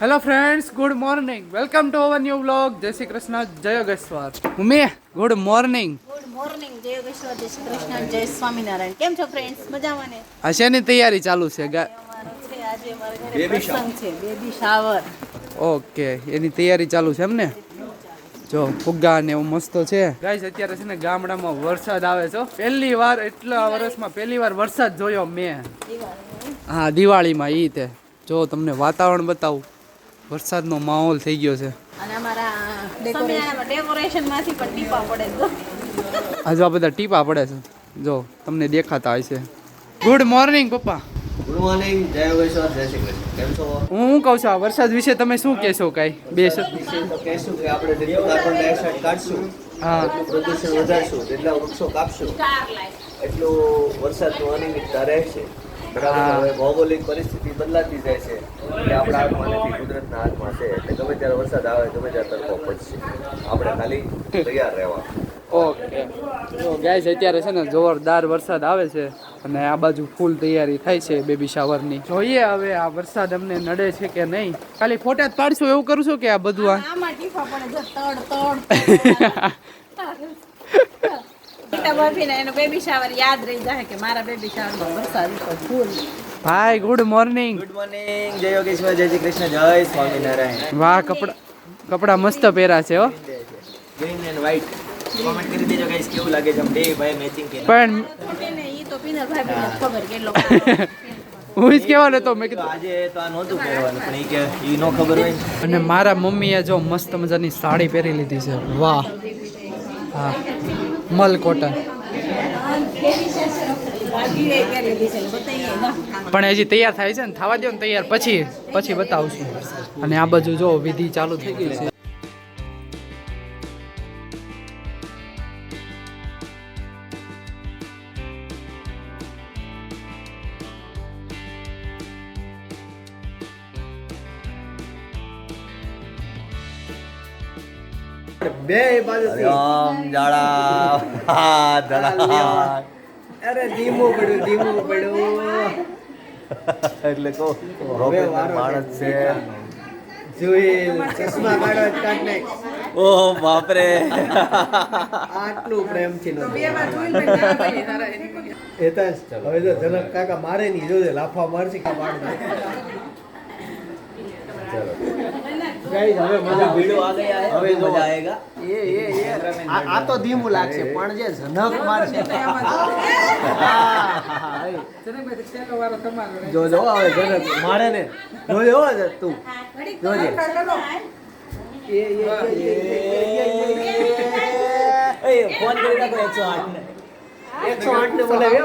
Hello friends good morning welcome to our new blog જય શ્રી કૃષ્ણ જય ગેશ્વર mummy good morning good morning જય યોગેશ્વર જય શ્રી કૃષ્ણ જય સ્વામિનારાયણ કેમ છો ફ્રેન્ડ્સ મજામાં ને? આ શેની તૈયારી ચાલુ છે ગા અમારો છે આજે અમારા ઘરે પ્રસંગ છે બેબી શાવર ઓકે એની તૈયારી ચાલુ છે એમ ને? જો ફુગ્ગા ને એવું મસ્ત છે. ગાઈસ અત્યારે છે ને ગામડામાં વરસાદ આવે છે હો. પહેલી વાર એટલા વર્ષમાં પહેલી વાર વરસાદ જોયો મેં. હા દિવાળીમાં ઈ તે. જો તમને વાતાવરણ બતાવું. વરસાદનો માહોલ થઈ ગયો છે. અને અમારા ડેકોરેશનમાંથી પણ ટીપા પડે છે. આજુ આ બધા ટીપા પડે છે. જો તમને દેખાતા હશે. ગુડ મોર્નિંગ પપ્પા. ગુડ મોર્નિંગ જય યોગેશ્વર જય શ્રી કૃષ્ણ. કેમ છો? હું શું કહું છું આ વરસાદ વિશે તમે શું કહેશો કાંઈ? બે શબ્દ. કહેશું કે આપણે જેટલું કાર્બન ડાયોક્સાઇડ કાઢશું હા. પ્રદૂષણ વધારશું જેટલા વૃક્ષો કાપશું એટલું વરસાદનું અનિયમિતતા રહેશે. બરાબર હવે ભૌગોલિક પરિસ્થિતિ બદલાતી જાય છે. એટલે આપણા હાથમાં નથી કુદરતના હાથમાં છે. એટલે ગમે ત્યારે વરસાદ આવે ગમે ત્યારે તડકો પડશે. આપણે ખાલી તૈયાર રહેવા ઓકે. તો ગાઈસ અત્યારે છે ને જોરદાર વરસાદ આવે છે અને આ બાજુ ફૂલ તૈયારી થાય છે બેબી શાવરની જોઈએ હવે આ વરસાદ અમને નડે છે કે નહીં. ખાલી ફોટા જ પાડશું એવું કરું છું કે આ બધું આ આમાં ટીપા પડે જો તડ તડ ગીતા ભાભીને એનો બેબી શાવર યાદ રહી જાય કે મારા બેબી શાવરમાં વરસાદ તો ફૂલ. ભાઈ ગુડ મોર્નિંગ ગુડ મોર્નિંગ જય યોગેશ્વર જય શ્રી કૃષ્ણ જય સ્વામિનારાયણ. વાહ કપડા કપડા મસ્ત પહેર્યા છે હો. ગ્રીન એન્ડ વ્હાઈટ કોમેન્ટ કરી દેજો ગાઈસ કેવું લાગે છે? બે ભાઈ મેચિંગ કે પણ ઈ તો પિનર ભાઈ ખબર કેટલો. હું જ કહેવાનો હતો મેં કીધું આજે તો આ નહોતું પહેરવાનું પણ એ કે એ નો ખબર હોય. અને મારા મમ્મીએ જો મસ્ત મજાની સાડી પહેરી લીધી છે. વાહ. હા. મલ કોટન ભાભીએ પહેરેલી છે ને બતાવીએ ના. પણ હજી તૈયાર થાય છે ને, થવા દો ને તૈયાર, પછી પછી બતાવશું અને આ બાજુ જો વિધિ ચાલુ થઈ ગઈ છે રામ જાડા. હા, ધડા. અરે ધીમું પડ્યું ધીમું પડ્યું. એટલે કહો પ્રોફેશનલ માણસ છે. જોઈ ચશ્મા કાઢો કાઢ નાખ ઓ બાપરે. આટલું પ્રેમથી નતું. હેતાંશ, હવે જો જનક કાકા મારે નહીં જોજે લાફા મારશે કે પાડ નાખે. Guys, હવે મજા ભીડો આ ગયા હવે મજા આયેગા એ એ એ આ આ તો ધીમું લાગશે પણ જે ઝનક મારશે ને, આહાહા, એ. જો જો હવે જનક મારે ને જોજે હો તું જોજે એ, એ, એ, એ, એ, એ, એ, એ ફોન કરી નાખો 108 ને એકસો આઠ ને બોલાવી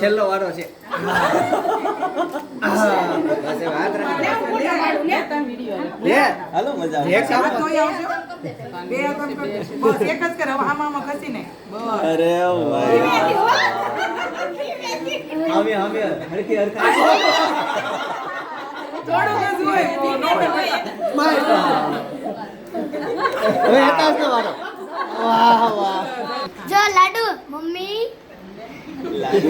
છેલ્લો વારો છે. આ, બસ હવે હાથ રાખી. લે હાલો મજા જે આવે. કામ અરે ભાઈ. હવે હવે હરખી હરખા. હવે હેતાશ વારો. વાહ વાહ. જો લાડુ. મમ્મી. લાડુ.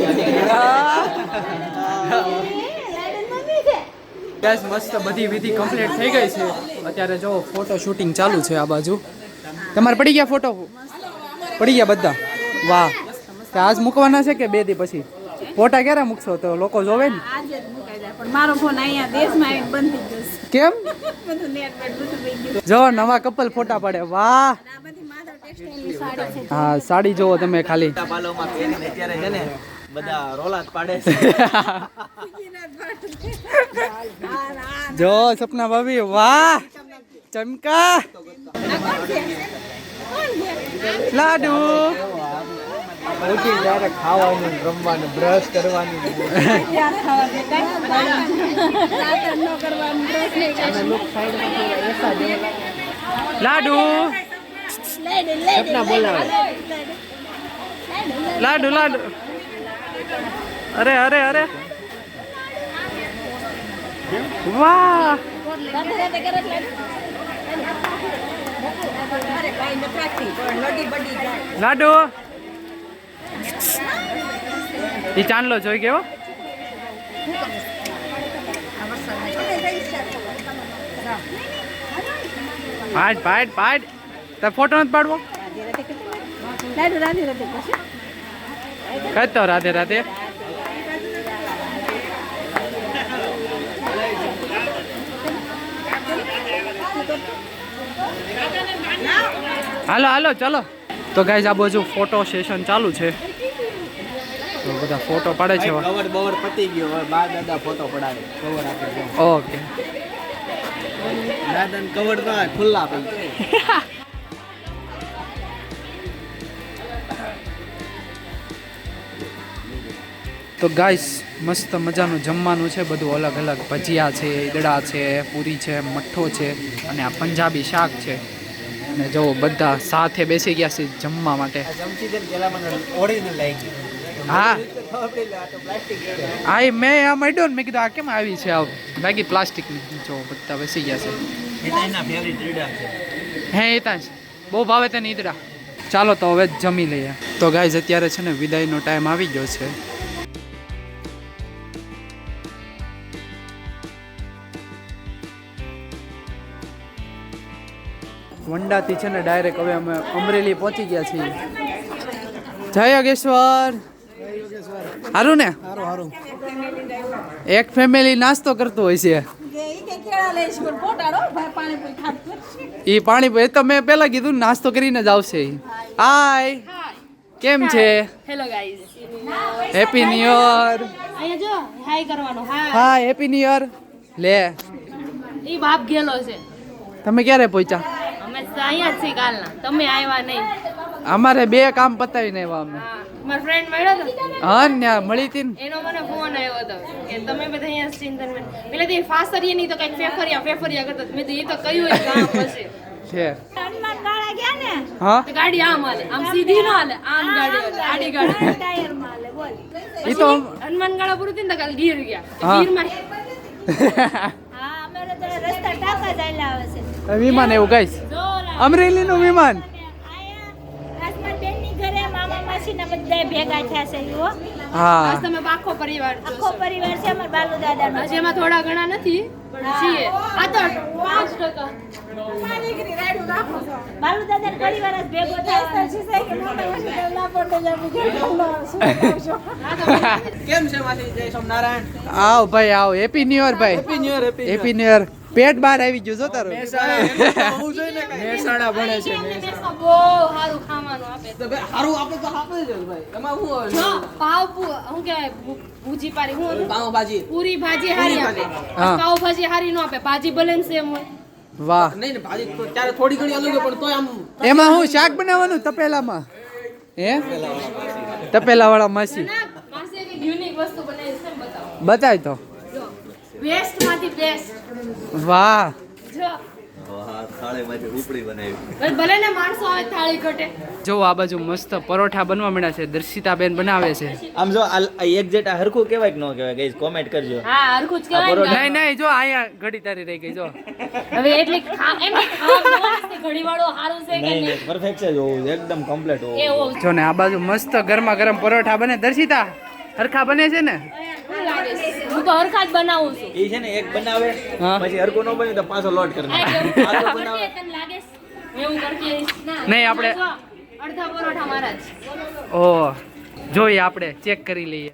ગાઈસ મસ્ત બધી વિધિ કમ્પ્લીટ થઈ ગઈ છે. અત્યારે જો ફોટો શૂટિંગ ચાલુ છે આ બાજુ. તમારે પડી ગયા ફોટો પડી ગયા બધા? વાહ. કે આજ મૂકવાના છે કે બે દી પછી? ફોટા ક્યારે મૂકશો? તો લોકો જોવે ને. આજે જ મુકાઈ જાય પણ મારો ફોન અહીંયા દેશમાં આવીને બંધ થઈ જશે. કેમ? જો નવા કપલ ફોટા પડે વાહ. હા સાડી જોવો તમે ખાલી. જ સપના ભાભી વાહ! ચમકા! લાડુ! ખાવાનું રમવાનું બ્રશ કરવાનું લાડુ! લાડુ લાડુ. અરે અરે અરે. વાહ. લડી. ઈ ચાંદલો જોઈ ગયો. પાટ પાટ પાડ તાર ફોટો નથી પાડવો? કહેતો રાધે રાધે હાલો હાલો ચાલો. તો ગાઈઝ આ બાજુ ફોટો સેશન ચાલુ છે. તો બધા ફોટો પાડે છે કવર બવર પતી ગયો હવે બા દાદા ફોટો પડાવે. કવર આપી ઓકે દાદા કવર ના ખુલ્લા પડી તો ગાઈસ મસ્ત મજાનું જમવાનું છે બધું અલગ અલગ. ભજીયા છે ઈદડા છે પૂરી છે મઠ્ઠો છે અને આ પંજાબી શાક છે. અને જો બધા સાથે બેસી ગયા છે જમવા માટે. હા. હા મેં આ મળ્યો ને મેં કીધું આ કેમ આવી છે આ બાકી પ્લાસ્ટિકની. જો બધા બેસી ગયા છે. હે એ ત્યાં બહુ ભાવે તેને ઈદડા. ચાલો તો હવે જમી લઈએ. તો ગાઈઝ અત્યારે છે ને વિદાયનો ટાઈમ આવી ગયો છે. વંડાથી છે ને ડાયરેક્ટ હવે અમે અમરેલી પહોંચી ગયા છીએ. જય યોગેશ્વર. સારું ને? એક ફેમિલી નાસ્તો કરતું હોય છે. કે ઈ કે કેળા લઈશ પણ પોટાડો ભાઈ પાણીપુરી ખાતું એ પાણી એ તો મેં પેલા કીધું ને, નાસ્તો કરીને જ આવશે. હાય કેમ છે? Hello guys happy new year અહીંયા જો હાય કરવાનો હા હા હેપી ન્યુ યર લે. એ બાપ ગેલો છે. તમે ક્યારે પહોંચ્યા? અહીંયા જ છીએ કાલના. તમે આવ્યા નહીં. અમારે બે કામ પતાવીને આવ્યા અમે. મારો ફ્રેન્ડ મળ્યો હતો હા ને મળી હતી ને. એનો મને ફોન આવ્યો હતો કે તમે બધા અહીંયા ચિંતન પેલા તે ફાસરીએ નહીં તો કંઈક ફેફરિયા ફેફરિયા કરતો. મેં તો એ તો કયું કામ હશે. છે. હનુમાન ગાળા ગયા ને? હા? ગાડી આમ હાલે. આમ સીધી ન હાલે આમ ગાડી આડી ગાડી ટાયરમાં હાલે બોલ. ઈ તો હનુમાન ગાળા પૂરું થઈને કાલ ગીર ગયા. ગીર ગીરમાં હા અમે રસ્તા ટાંકા ચાલ્યા આવે છે. વિમાન એવું ગાઈશ. અમરેલીનું વિમાન. રાજમાં બેનની ઘરે મામા માસીના થયા છે ઈ હો. હા આજ તમે આખો પરિવાર આખો જોશો પરિવાર છે અમારા બાલુ દાદાનો હજી એમાં થોડા ઘણા નથી પણ છીએ. આ તો પાંચ ટકા. બાલુ દાદા પરિવાર જ ભેગો થાય. કેમ છે માસી? આવ ભાઈ આવ. હેપી ન્યુ યર ભાઈ. Happy new year happy happy new year પેટ બહાર આવી ગયું જો તારું. મહેસાણા ભણે છે બહુ સારું ખાવાનું આપે તો ભાઈ હારું આપણે તો આપે જ ભાઈ. એમાં શું પાવ શું કહેવાય ભૂજી પારી ભાજી હારી આપે. પાવ ભાજી હારી નો આપે. ભાજી ભલે ને સેમ હોય. વાહ. નહીં ને ભાજી ત્યારે થોડી ઘણી અલગ પણ તોય આમ એમાં હું શાક બનાવવાનું? તપેલામાં? હે? તપેલા વાળા માસી. ના પાસે એક યુનિક વસ્તુ બનાવી છે બતાવો. બતાય તો. વેસ્ટમાંથી બેસ્ટ વાહ. જો. વાહ થાળીમાંથી ઉપડી બનાવી ભાઈ ભલે ને માણસો આવે થાળી ઘટે. જો આ બાજુ મસ્ત પરોઠા બનવા મળ્યા છે દર્શિતાબેન બનાવે છે. આમ જો એક્ઝેક્ટ આ હરખું કેવાય કે ન કહેવાય ગઈઝ કોમેન્ટ કરજો. હા હરખું જ કહેવાય ને. નહીં નહીં જો અહીંયા ઘડી તારી રહી ગઈ જો. હવે એટલે એમ ઘડી વાળો સારું છે કે નહીં નહીં? નહીં પરફેક્ટ છે જ એકદમ કમ્પ્લીટ હોવું જો ને આ બાજુ મસ્ત ગરમા ગરમ પરોઠા બને. દર્શિતા હરખા બને છે ને? હું તો હરખા જ બનાવું છું. એ છે ને એક બનાવે પછી હરકો ન બન્યું તો પાછો લોટ કરી નાખે. બનાવે. તને લાગે એવું કરતી નહીં, આપણે- અડધા પરોઠા મારા જ. ઓ જોઈએ આપણે ચેક કરી લઈએ.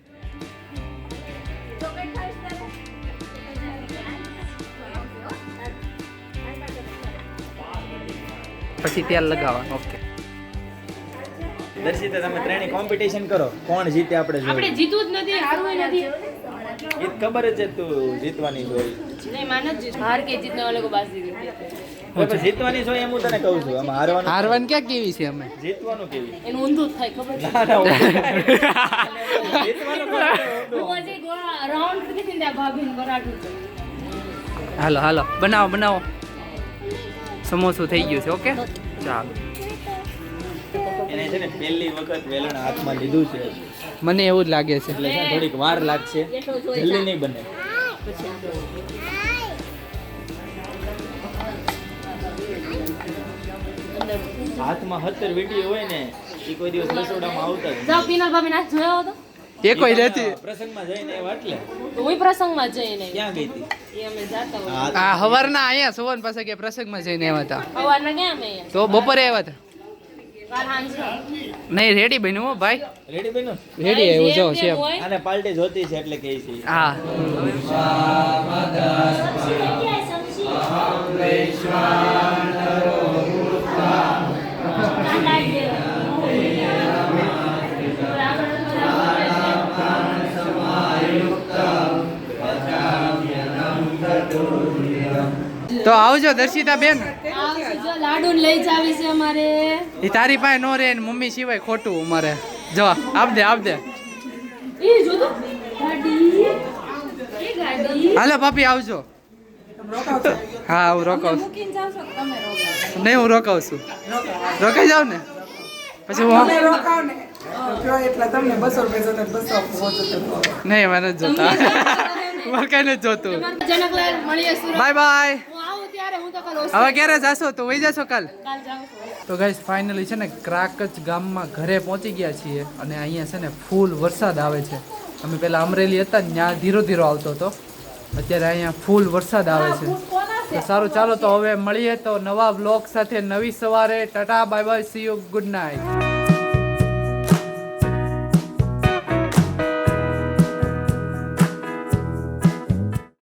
પછી તેલ લગાવવાનું ઓકે. દર્શિતા તમે ત્રણેય કોમ્પિટિશન કરો. કોણ જીતે આપણે આપણે જોઈએ જીતવું જ નથી હારવું નથી. એ ખબર જ છે તું જીતવાની હોય નહીં હાર કે જીતને કો જીતવાની છો એમ હું તને કહું છું આમાં હારવાનું હારવાન ક્યાં કેવી છે અમે? જીતવાનું કેવી? એનું ઊંધું થાય ખબર ના ના જીતવાનું કોણ? હું હજી ગોળા રાઉન્ડ કરી હતી ભાભીને પરાઠું હાલો હાલો બનાવો બનાવો. સમોસું થઈ ગયું છે ઓકે? ચાલો. એને છે ને પહેલી વખત વેલણ હાથમાં લીધું છે. મને એવું જ લાગે છે. એટલે થોડીક વાર લાગશે. જલ્દી નહીં બને. હાથમાં હતર વીટી હોય ને એ કોઈ દિવસ રસોડામાં આવતા જ જાવ પીનલ ભાભી નાચ જોયો હતો? એ કોઈ રહેતી પ્રસંગમાં જઈને વાટલે કોઈ પ્રસંગમાં જઈને. ક્યાં ગઈ હતી? એ અમે જાતા આ હવારના અહીંયા સુવન પાસે કે પ્રસંગમાં જઈને આવ્યા હતા? હવારના ક્યાં અમે તો બપોરે આવ્યા હતા? નહીં રેડી બન્યું હો ભાઈ. રેડી બન્યું? રેડી એવું જો છે અને પાલટી જોતી છે એટલે કહે છે. હા. તો આવજો દર્શિતા બેન લાડુ લઈ જાવી છે અમારે. એ તારી પાસે નો રે ને મમ્મી સિવાય ખોટું અમારે. જો આપ દે આપ હાલો પાપી આવજો. હા હું રોકાઉં છું. મૂકીને જાવ છો કે તમે રોકાવ? નહીં હું રોકાવ છું. રોકાઈ જાવ ને? પછી હું નહીં મને નથી જોતા. કઈ નથી જોતું. મળીએ બાય બાય. હવે ક્યારે જાશો? તો વહી જશો કાલ? તો ગાઈસ ફાઇનલી છે ને ક્રાકચ ગામમાં ઘરે પહોંચી ગયા છીએ અને અહીંયા છે ને ફૂલ વરસાદ આવે છે. અમે પહેલા અમરેલી હતા ને ત્યાં ધીરો ધીરો આવતો હતો. અત્યારે અહીંયા ફૂલ વરસાદ આવે છે. તો સારું ચાલો તો હવે મળીએ તો નવા બ્લોગ સાથે નવી સવારે. Tata bye bye see you good night